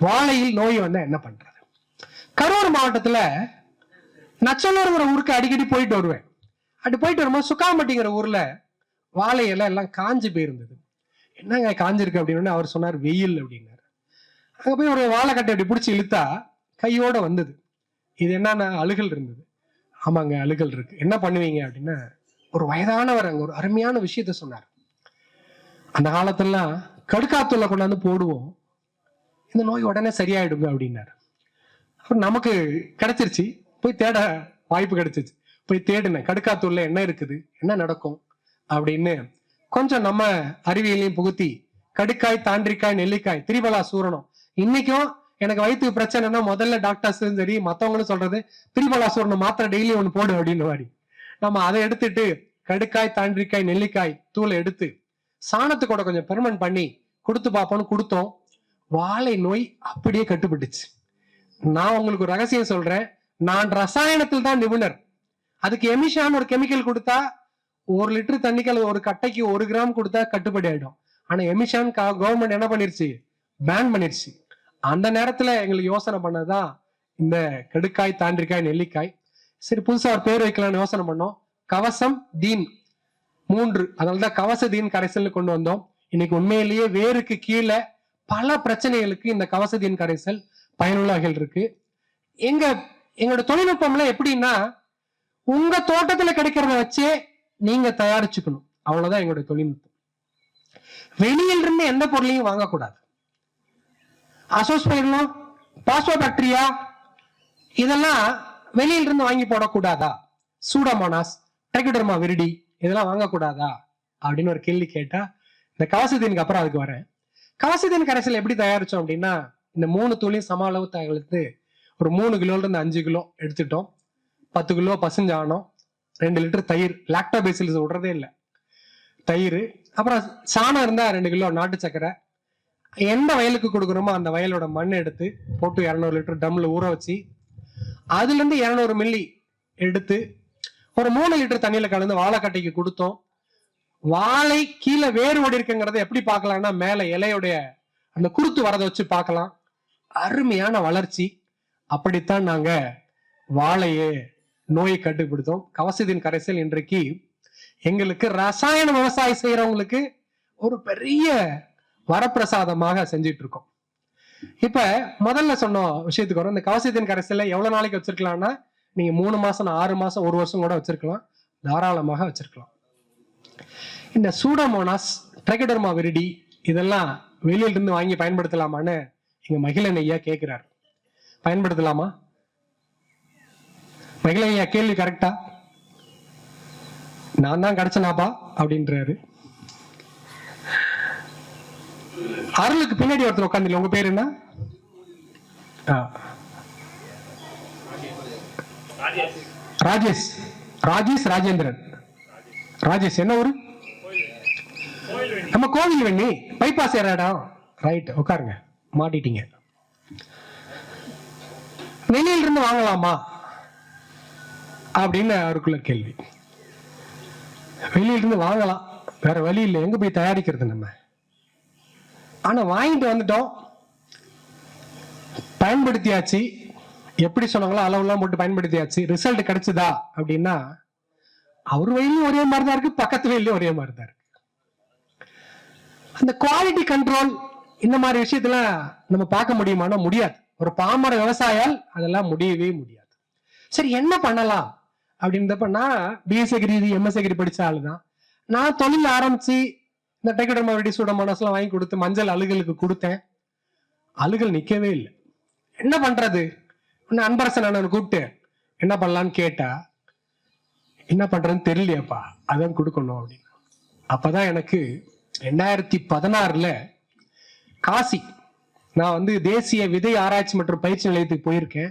வாழையில் நோய் வந்தா என்ன பண்றது? கரூர் மாவட்டத்துல நச்சலூருங்கிற ஊருக்கு அடிக்கடி போயிட்டு வருவேன். அப்படி போயிட்டு வரும்போது சுக்காம்பட்டிங்கிற ஊர்ல வாழை இலை எல்லாம் காஞ்சு போயிருந்தது. என்னங்க காஞ்சிருக்கு அப்படின்னு அவர் சொன்னார் வெயில் அப்படின்னாரு. அங்க போய் ஒரு வாழைக்கட்டை அப்படி பிடிச்சி இழுத்தா கையோட வந்தது. இது என்னன்னா அழுகல் இருந்தது. ஆமாங்க அழுகல் இருக்கு. என்ன பண்ணுவீங்க அப்படின்னா ஒரு வயதானவர் அங்க ஒரு அருமையான விஷயத்த சொன்னார். அந்த காலத்தெல்லாம் கடுக்காத்தூளை கொண்டாந்து போடுவோம். இந்த நோய் உடனே சரியாயிடுங்க அப்படின்னாரு. அப்புறம் நமக்கு கிடைச்சிருச்சு. போய் தேட வாய்ப்பு கிடைச்சிச்சு போய் தேடினேன். கடுக்காத்தூர்ல என்ன இருக்குது? என்ன நடக்கும்? அப்படின்னு கொஞ்சம் நம்ம அறிவியலையும் புகுத்தி கடுக்காய் தாண்டிக்காய் நெல்லிக்காய் திரிபலா சூரணம். இன்னைக்கும் எனக்கு வயிற்று பிரச்சனைனா முதல்ல டாக்டர்ஸும் சரி மற்றவங்களும் சொல்றது திரிபலா சூரணம் மாத்திரை டெய்லி ஒன்று போடு அப்படின்னு மாதிரி. நம்ம அதை எடுத்துட்டு கடுக்காய் தாண்டிக்காய் நெல்லிக்காய் தூளை எடுத்து சாணத்து கூட கொஞ்சம் பெர்மன் பண்ணி கொடுத்து பார்ப்போம்னு கொடுத்தோம். வாழை நோய் அப்படியே கட்டுப்பட்டுச்சு. நான் உங்களுக்கு ஒரு ரகசியம் சொல்றேன். நான் ரசாயனத்தில் தான் நிபுணர். அதுக்கு எமிஷான் ஒரு கெமிக்கல் கொடுத்தா ஒரு லிட்டர் தண்ணிக்கு அல்லது ஒரு கட்டைக்கு ஒரு கிராம் கொடுத்தா கட்டுப்படி ஆயிடும். ஆனா எமிஷான் கவர்மெண்ட் என்ன பண்ணிருச்சு? பேன் பண்ணிருச்சு. அந்த நேரத்துல எங்களுக்கு யோசனை பண்ணதான் இந்த கடுக்காய் தாண்டிக்காய் நெல்லிக்காய். சரி புதுசா ஒரு பேர் வைக்கலாம்னு யோசனை பண்ணோம். கவசம் தீன். மூன்று. அதனாலதான் கவச தீன் கரைசல் கொண்டு வந்தோம். இன்னைக்கு உண்மையிலேயே வேருக்கு கீழே பல பிரச்சனைகளுக்கு இந்த கவசதியின் கரைசல் பயனுள்ளாக இருக்கு. எங்க எங்களோட தொழில்நுட்பம்ல எப்படின்னா உங்க தோட்டத்துல கிடைக்கிறத வச்சே நீங்க தயாரிச்சுக்கணும். அவ்வளவுதான் எங்களுடைய தொழில்நுட்பம். வெளியில் இருந்து எந்த பொருளையும் வாங்கக்கூடாது. அசோஸ்பைரலம் பாஸ்போபாக்டீரியா இதெல்லாம் வெளியில இருந்து வாங்கி போடக்கூடாதா? சூடமோனாஸ் ட்ரைகோடர்மா விரிடி இதெல்லாம் வாங்கக்கூடாதா? அப்படின்னு ஒரு கேள்வி கேட்டா இந்த கவசத்தினுக்கு அப்புறம் அதுக்கு வரேன். கவசத்தின் கரைசல் எப்படி தயாரிச்சோம் அப்படின்னா இந்த மூணு தூளையும் சம அளவு தயாரித்து ஒரு மூணு கிலோல இருந்து அஞ்சு கிலோ எடுத்துட்டோம். பத்து கிலோ பசுஞ்சாணம் ரெண்டு லிட்டர் தயிர் லாக்டோபேசில்ஸ் விடுறதே இல்லை. தயிர் அப்புறம் சாணம் இருந்தால் ரெண்டு கிலோ நாட்டு சக்கரை எந்த வயலுக்கு கொடுக்குறோமோ அந்த வயலோட மண் எடுத்து போட்டு இரநூறு லிட்டர் டம்மில் ஊற வச்சு அதுலேருந்து இரநூறு மில்லி எடுத்து ஒரு மூணு லிட்டர் தண்ணியில் கலந்து வாழைக்கட்டைக்கு கொடுத்தோம். வாழை கீழே வேறு ஓடி இருக்குங்கிறத எப்படி பார்க்கலாம்னா மேல இலையுடைய அந்த குருத்து வரதை வச்சு பார்க்கலாம். அருமையான வளர்ச்சி. அப்படித்தான் நாங்க வாழையே நோயை கட்டுப்படுத்தோம் கவசத்தின் கரைசல் இன்றைக்கு எங்களுக்கு ரசாயன விவசாயம் செய்யறவங்களுக்கு ஒரு பெரிய வரப்பிரசாதமாக செஞ்சிட்டு இருக்கோம் இப்ப முதல்ல சொன்ன விஷயத்துக்கு வரும். இந்த கவசத்தின் கரைசல எவ்வளவு நாளைக்கு வச்சிருக்கலாம்னா நீங்க மூணு மாசம் ஆறு மாசம் ஒரு வருஷம் கூட வச்சிருக்கலாம். தாராளமாக வச்சிருக்கலாம். இந்த சூடோமோனாஸ் ட்ரைகடர்மா விரிடி இதெல்லாம் வெளியில இருந்து வாங்கி பயன்படுத்தலாமான்னு எங்க மகிழன் ஐயா கேட்கிறார் பயன்படுத்தலாமா? மகிழன் ஐயா கேள்வி கரெக்டா நான் தான் கிடைச்சனாப்பா? அப்படின்றாரு. அருளுக்கு பின்னாடி ஒருத்தர் உட்காந்து உங்க பேர் என்ன. ராஜேஷ். ராஜேஷ் ராஜேந்திரன். ராஜேஷ் என்ன ஊரு? நம்ம கோவில் வெண்ணி பைபாஸ் ஏற இடம் ரைட் உட்காருங்க. மாட்டிட்டீங்க. வெளியிலிருந்து வாங்கலாமா? அப்படின்னு அவருக்குள்ள கேள்வி. வெளியிலிருந்து வாங்கலாம். வேற வழி இல்லை. எங்க போய் தயாரிக்கிறது நம்ம? ஆனா வாங்கிட்டு வந்துட்டோம். பயன்படுத்தியாச்சு. எப்படி சொன்னாங்களோ அளவுலாம் போட்டு பயன்படுத்தியாச்சு. ரிசல்ட் கிடைச்சதா அப்படின்னா அவர் வயலும் ஒரே மாதிரி தான் இருக்கு பக்கத்து வயலும் ஒரே மாதிரி தான் இருக்கு. அந்த குவாலிட்டி கண்ட்ரோல் இந்த மாதிரி விஷயத்தெல்லாம் நம்ம பார்க்க முடியுமானா முடியாது. ஒரு பாமர விவசாயால் அதெல்லாம் முடியவே முடியாது. சரி என்ன பண்ணலாம்? அப்படின்றப்ப நான் பிஎஸ்சி அக்ரி எம்எஸ் அக்ரி படிச்ச ஆளு தான் நான் தொழில் ஆரம்பிச்சு இந்த டெக்கடர்மா வெடி மனசுலாம் வாங்கி கொடுத்து மஞ்சள் அழுகலுக்கு கொடுத்தேன். அழுகல் நிற்கவே இல்லை. என்ன பண்றது? இன்னும் அன்பரசன் அண்ணன் கூப்பிட்டு என்ன பண்ணலான்னு கேட்டா என்ன பண்றதுன்னு தெரியலையாப்பா. அதான் கொடுக்கணும் அப்படின்னு. அப்பதான் எனக்கு ரெண்டாயிரத்தி பதினாறுல காசி நான் வந்து தேசிய விதை ஆராய்ச்சி மற்றும் பயிற்சி நிலையத்துக்கு போயிருக்கேன்.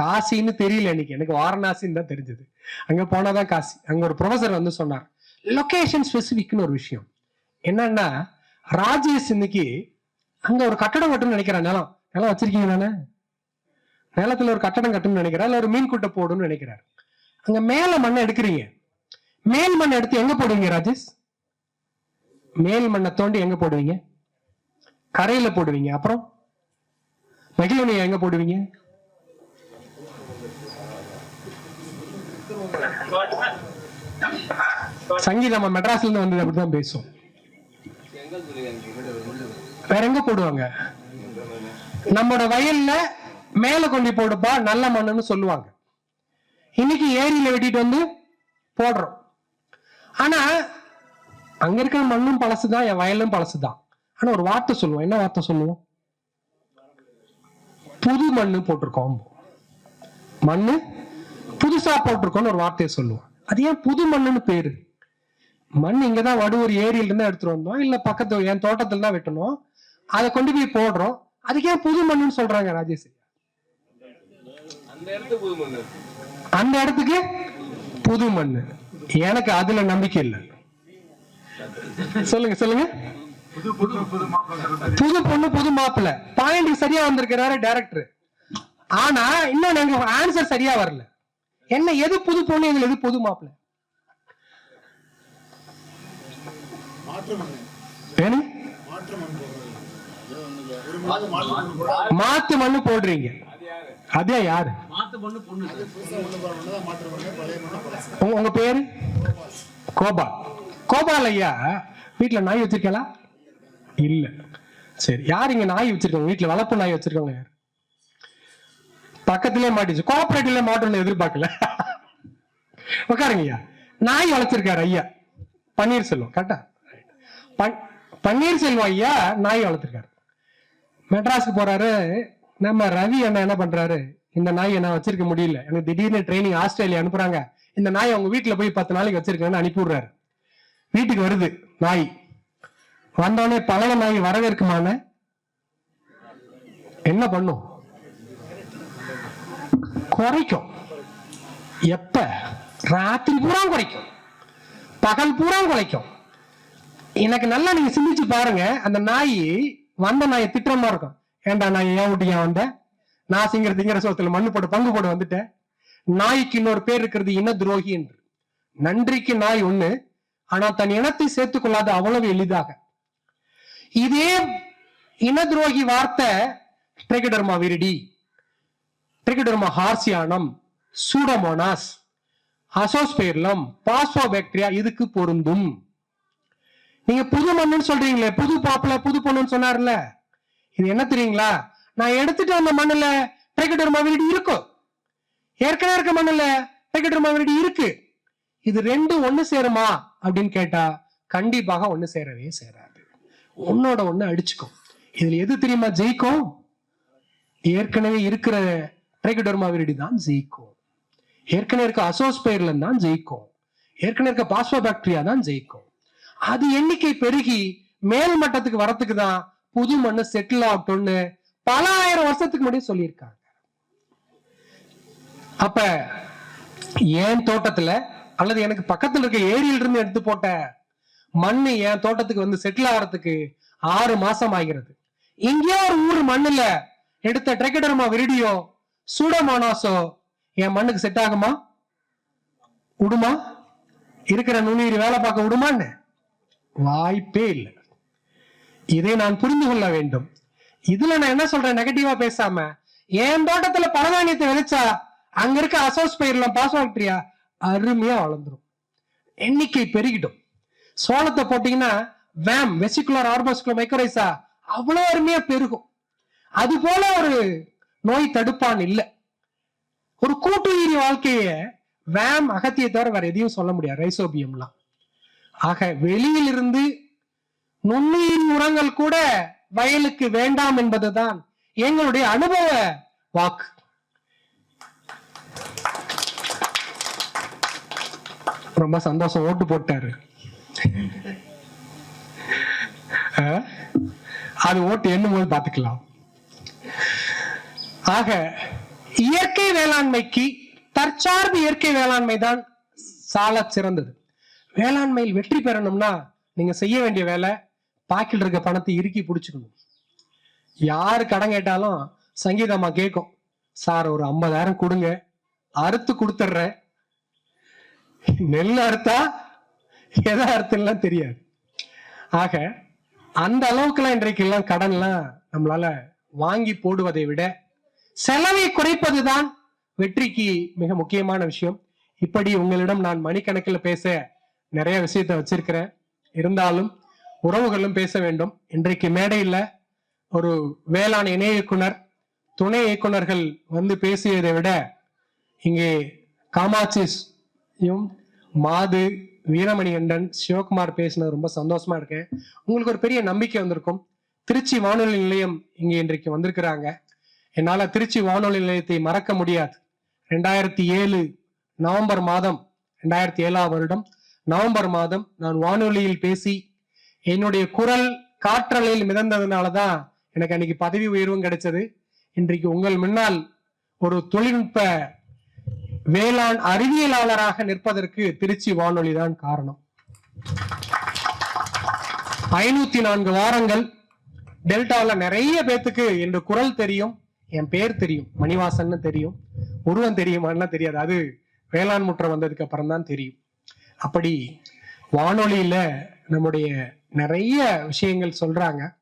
காசின்னு தெரியல எனக்கு எனக்கு வாரணாசின்னு தான் தெரிஞ்சது. அங்க போனாதான் காசி. அங்க ஒரு ப்ரொஃபசர் வந்து சொன்னார் லொகேஷன் ஸ்பெசிபிக்னு ஒரு விஷயம். என்னன்னா ராஜேஷ் இன்னைக்கு அங்க ஒரு கட்டடம் கட்டணும்னு நினைக்கிறேன். நிலம். நிலம் வச்சிருக்கீங்க தானே நிலத்துல ஒரு கட்டடம் கட்டணும்னு நினைக்கிறேன் இல்ல ஒரு மீன் கூட்டை போடணும்னு நினைக்கிறாரு. அங்க மேல மண்ணை எடுக்கிறீங்க. மேல் மண்ணை எடுத்து எங்க போடுவீங்க ராஜேஷ்? மேல் மண்ணை தோண்டி எங்க போடுவீங்க? கரையில போடுவீங்க. அப்புறம் மகிழ எங்க போடுவீங்க? சங்கீதம் மெட்ராஸ்ல இருந்து வந்தது அப்படிதான் பேசும் வேற எங்க போடுவாங்க? நம்மளோட வயல்ல மேல கொண்டு போடுப்பா நல்ல மண்ணுன்னு சொல்லுவாங்க. இன்னைக்கு ஏரியில வெட்டிட்டு வந்து போடுறோம். ஆனா அங்க இருக்கிற மண்ணும் பழசுதான் என் வயலும் பழசுதான். ஆனா ஒரு வார்த்தை சொல்லுவோம். என்ன வார்த்தை சொல்லுவோம்? புது மண்ணு போட்டிருக்கோம். மண்ணு புதுசா போட்டிருக்கோம்னு ஒரு வார்த்தையை சொல்லுவோம். அது ஏன் புது மண்ணுன்னு பேரு? மண் இங்கதான் வடுவூர் ஏரியில இருந்து எடுத்துட்டு வந்தோம். இல்ல பக்கத்து என் தோட்டத்துல தான் வெட்டணும். அதை கொண்டு போய் போடுறோம். அதுக்கு ஏன் புது மண்ணுன்னு சொல்றாங்க ராஜேஷ் அந்த இடத்துக்கு புது மண்ணு. எனக்கு அதுல நம்பிக்கை இல்லை. சொல்லுங்க சொல்லுங்க. புது பொண்ணு புது மாப்பிள்ள. பாயிண்ட் சரியா வந்திருக்கிறாரு டைரக்டர் ஆனா இன்னும் எங்க ஆன்சர் சரியா வரல. என்ன எது புது பொண்ணு எங்களுக்கு எது புது மாப்பிள்ள? மாத்து மண்ணு போடுறீங்க. அதே யாரு? உங்க பேரு? கோபால் கோபால் ஐயா. வீட்டுல நாய் வச்சிருக்கீங்களா? இல்ல. சரி யார் இங்க நாய் வச்சிருக்காங்க? வீட்டுல வளர்ப்பு நாய் வச்சிருக்காங்க யார்? பக்கத்திலே மாட்டிச்சு. கோஆபரேட்டிவ்ல மாட்டோம்னு எதிர்பார்க்கல. உட்காருங்க ஐயா. நாய் வளர்த்திருக்காரு ஐயா. பன்னீர்செல்வம் கரெக்டா பன்- பன்னீர்செல்வம் ஐயா நாய் வளர்த்திருக்காரு. மெட்ராஸ்க்கு போறாரு. நம்ம ரவி அண்ணா என்ன பண்றாரு? இந்த நாயை நான் வச்சிருக்க முடியல. எனக்கு திடீர்னு ட்ரைனிங் ஆஸ்திரேலியா அனுப்புறாங்க. இந்த நாயை அவங்க வீட்டுல போய் பத்து நாளைக்கு வச்சிருக்கேன்னு அனுப்பி விடுறாரு வீட்டுக்கு வருது நாய். வந்தோடனே பழைய நாய் வரவேற்குமான என்ன பண்ணும்? குறைக்கும். எப்ப? ராத்திரி பூரா குறைக்கும். பகல் பூரா குறைக்கும். எனக்கு நல்லா நீங்க சிந்திச்சு பாருங்க. அந்த நாய் வந்த நாயை திட்டமா இருக்கும். ஏன்டா நான் ஏன் விட்டு ஏன் வந்தேன் நான் சிங்கிற திங்கிற சோத்துல மண்ணு போட்டு பங்கு போட்டு வந்துட்டேன். நாய்க்கு இன்னொரு பேர் இருக்கிறது இன துரோகி என்று. நன்றிக்கு நாய் ஒண்ணு ஆனா தன் இனத்தை சேர்த்துக் கொள்ளாத அவ்வளவு எளிதாக. இதே இன துரோகி வார்த்தை Trichoderma viride Trichoderma harzianum Pseudomonas Azospirillum phosphobacteria இதுக்கு பொருந்தும். நீங்க புது மண்ணுன்னு சொல்றீங்களே புது பாப்புல புது பொண்ணுன்னு சொன்னார்ல. இது என்ன தெரியுங்களா? நான் எடுத்துட்டு வந்த மண்ணுல ட்ரைகடர் மாவிரடி இருக்கும் ஏற்கனவே இருக்க மண்ணுல ட்ரைகடர் மாவிரடி இருக்கு. இது ரெண்டு ஒண்ணு சேருமா? அப்படின்னு கேட்டா கண்டிப்பாக ஒண்ணு சேரவே சேராது. ஒன்னோட ஒண்ணு அடிச்சுக்கும். இதுல எது தெரியுமா ஜெயிக்கும்? ஏற்கனவே இருக்கிற ட்ரைகடர்மா விரிடி தான் ஜெயிக்கும். ஏற்கனவே இருக்க அசோஸ்பயர்ல தான் ஜெயிக்கும். ஏற்கனவே இருக்க பாஸ்போபாக்டீரியா தான் ஜெயிக்கும். அது எண்ணிக்கை பெருகி மேல் மட்டத்துக்கு வரத்துக்கு தான் புது மண்ணு செட்டில் ஆகட்டும்னு பல ஆயிரம் வருஷத்துக்கு முன்னாடி சொல்லியிருக்காங்க. அப்ப என் தோட்டத்துல அல்லது எனக்கு பக்கத்துல இருக்க ஏரியில இருந்து எடுத்து போட்ட மண்ணு என் தோட்டத்துக்கு வந்து செட்டில் ஆகிறதுக்கு ஆறு மாசம் ஆகிறது. இங்கேயோ ஒரு ஊர் மண்ணுல எடுத்த ட்ரெக்கடர்மா விரிடியோ சூடமானாசோ என் மண்ணுக்கு செட் ஆகுமா? விடுமா இருக்கிற நுண்ணீர் வேலை பார்க்க விடுமான்னு வாய்ப்பே இல்லை. இதை நான் புரிந்து கொள்ள வேண்டும். இதுல நான் என்ன சொல்றேன்? நெகட்டிவா பேசாம என் தோட்டத்துல பலதானியத்தை விதைச்சா அங்க இருக்க அசோஸ்பயிர்லாம் பாஸ்பாக்டீரியா அருமையா வளர்ந்துரும். எண்ணிக்கை பெருகிடும். சோளத்தை போட்டீங்கன்னா வேம் வெசிகுலர் ஆர்போஸ்குலர் மைக்ரோரைசா அவ்வளவு அருமையா பெருகும். அது போல ஒரு நோய் தடுப்பான் இல்லை. ஒரு கூட்டுயிரி வாழ்க்கைய வேம் அகத்தியை தவிர வேற எதையும் சொல்ல முடியாது. ரைசோபியம்லாம் ஆக வெளியிலிருந்து நுண்ணுயிர் உரங்கள் கூட வயலுக்கு வேண்டாம் என்பதுதான் எங்களுடைய அனுபவ வாக்கு. ரொம்ப சந்தோஷம் ஓட்டு போட்டாரு. அது ஓட்டு என்னும் போது பார்த்துக்கலாம். ஆக இயற்கை வேளாண்மைக்கு தற்சார்பு இயற்கை வேளாண்மை தான் சால சிறந்தது. வேளாண்மையில் வெற்றி பெறணும்னா நீங்க செய்ய வேண்டிய வேலை பாக்கில் இருக்க பணத்தை இறுக்கி பிடிச்சிக்கணும். யார் கடன் கேட்டாலும் சங்கீதம்மா கேட்கும். சார் ஒரு ஐம்பதாயிரம் கொடுங்க. அறுத்து கொடுத்துட்றேன். நெல் அறுத்தா எதை அறுத்துலாம் தெரியாது. ஆக அந்த அளவுக்குலாம் இன்றைக்கு எல்லாம் கடன்லாம் நம்மளால வாங்கி போடுவதை விட செலவை குறைப்பதுதான் வெற்றிக்கு மிக முக்கியமான விஷயம். இப்படி உங்களிடம் நான் மணிக்கணக்கில் பேச நிறைய விஷயத்த வச்சிருக்கிறேன். இருந்தாலும் உறவுகளும் பேச வேண்டும். இன்றைக்கு மேடையில் ஒரு வேளாண் இணை இயக்குனர் துணை இயக்குனர்கள் வந்து பேசியதை விட இங்கே காமாட்சியும் மாது வீரமணிகண்டன் சிவகுமார் பேசினது ரொம்ப சந்தோஷமா இருக்கேன். உங்களுக்கு ஒரு பெரிய நம்பிக்கை வந்திருக்கும். திருச்சி வானொலி நிலையம் இங்கே இன்றைக்கு வந்திருக்கிறாங்க. என்னால் திருச்சி வானொலி நிலையத்தை மறக்க முடியாது. ரெண்டாயிரத்தி ஏழு நவம்பர் மாதம் ரெண்டாயிரத்தி ஏழாம் வருடம் நவம்பர் மாதம் நான் வானொலியில் பேசி என்னுடைய குரல் காற்றலையில் மிதந்ததுனால தான் எனக்கு அன்னைக்கு பதவி உயர்வும் கிடைச்சது. இன்றைக்கு உங்கள் முன்னால் ஒரு தொழில்நுட்ப வேளாண் அறிவியலாளராக நிற்பதற்கு திருச்சி வானொலி தான் காரணம். ஐநூத்தி நான்கு வாரங்கள் டெல்டாவில் நிறைய பேத்துக்கு என் குரல் தெரியும் என் பேர் தெரியும் மணிவாசன்னு தெரியும் உருவம் தெரியுமான்னா தெரியாது. அது வேளாண் முற்றம் வந்ததுக்கு அப்புறம் தான் தெரியும். அப்படி வானொலியில நம்முடைய நிறைய விஷயங்கள் சொல்றாங்க.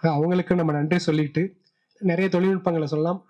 அவங்களுக்கு நம்ம நன்றி சொல்லிட்டு நிறைய தொழில்நுட்பங்களை சொல்லலாம்.